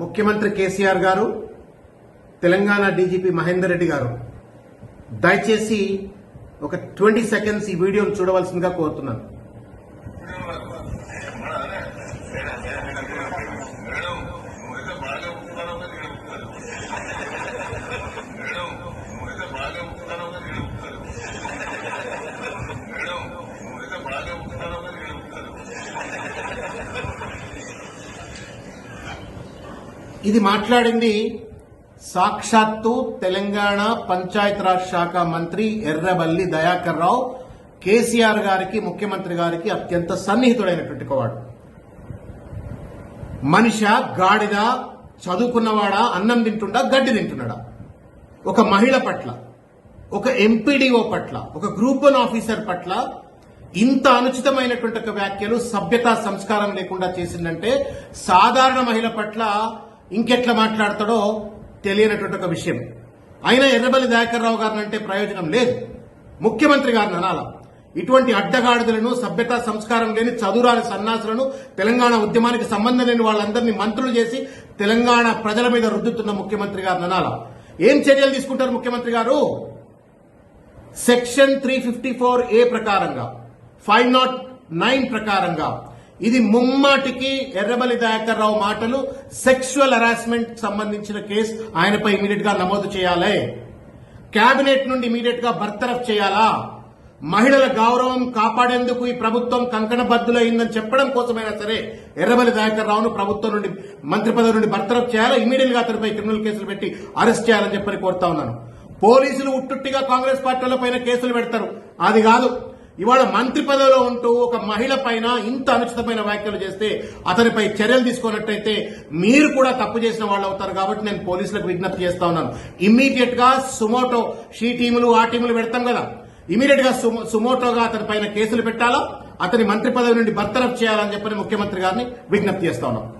ముఖ్యమంత్రి కేసీఆర్ గారు తెలంగాణ డీజీపీ మహేందర్ రెడ్డి గారు. దయచేసి ఒక ట్వంటీ సెకండ్స్ ఈ వీడియోను చూడవలసిందిగా కోరుతున్నాను. ఇది మాట్లాడింది సాక్షాత్తు తెలంగాణ పంచాయతీరాజ్ శాఖ మంత్రి ఎర్రబల్లి దయాకర్ రావు. కేసీఆర్ గారికి ముఖ్యమంత్రి గారికి అత్యంత సన్నిహితుడైనటువంటి వాడు మనిష గాడిద చదువుకున్నవాడా అన్నం తింటుండా గడ్డి తింటున్నాడా? ఒక మహిళ పట్ల ఒక ఎంపీడీఓ పట్ల ఒక గ్రూప్ వన్ ఆఫీసర్ పట్ల ఇంత అనుచితమైనటువంటి ఒక వ్యాఖ్యలు సభ్యత సంస్కారం లేకుండా చేసిందంటే సాధారణ మహిళ పట్ల ఇంకెట్లా మాట్లాడతాడో తెలియనటువంటి ఒక విషయం. అయినా ఎర్రబల్లి దయాకర్ రావు గారిని అంటే ప్రయోజనం లేదు. ముఖ్యమంత్రి గారిని అనాల. ఇటువంటి అడ్డగాడిదలను సభ్యత సంస్కారం లేని చదువురాని సన్నాసులను తెలంగాణ ఉద్యమానికి సంబంధం లేని వాళ్ళందరినీ మంత్రులు చేసి తెలంగాణ ప్రజల మీద రుద్దుతున్న ముఖ్యమంత్రి గారిని అనాల. ఏం చర్యలు తీసుకుంటారు ముఖ్యమంత్రి గారు? Section three fifty four A ప్రకారంగా ఫైవ్ నాట్ నైన్ ప్రకారంగా ఇది ముమ్మాటికి ఎర్రబలి దయాకర్ రావు మాటలు సెక్షువల్ హరాస్మెంట్ సంబంధించిన కేసు ఆయనపై ఇమీడియట్గా నమోదు చేయాలి. కేబినెట్ నుండి ఇమీడియట్గా బర్తరఫ్ చేయాలా? మహిళల గౌరవం కాపాడేందుకు ఈ ప్రభుత్వం కంకణబద్దులైందని చెప్పడం కోసమైనా సరే ఎర్రబలి దయాకర్ రావును ప్రభుత్వం నుండి మంత్రి పదవి నుండి బర్తరఫ్ చేయాలా? ఇమీడియట్గా అతనిపై క్రిమినల్ కేసులు పెట్టి అరెస్ట్ చేయాలని చెప్పని కోరుతా ఉన్నాను. పోలీసులు ఉట్టుట్టిగా కాంగ్రెస్ పార్టీల పైన కేసులు పెడతారు. అది కాదు. ఇవాళ మంత్రి పదవిలో ఉంటూ ఒక మహిళ పైన ఇంత అనుచితమైన వ్యాఖ్యలు చేస్తే అతనిపై చర్యలు తీసుకున్నట్టయితే మీరు కూడా తప్పు చేసిన వాళ్ళు అవుతారు కాబట్టి నేను పోలీసులకు విజ్ఞప్తి చేస్తా ఉన్నాను. ఇమ్మీడియట్గా సుమోటో షీ టీములు ఆ టీములు పెడతాం కదా. ఇమీడియట్గా సుమో- సుమోటోగా అతని పైన కేసులు పెట్టాలా? అతని మంత్రి పదవి నుండి బర్తరఫ్ చేయాలని చెప్పని ముఖ్యమంత్రి గారిని విజ్ఞప్తి చేస్తా ఉన్నాం.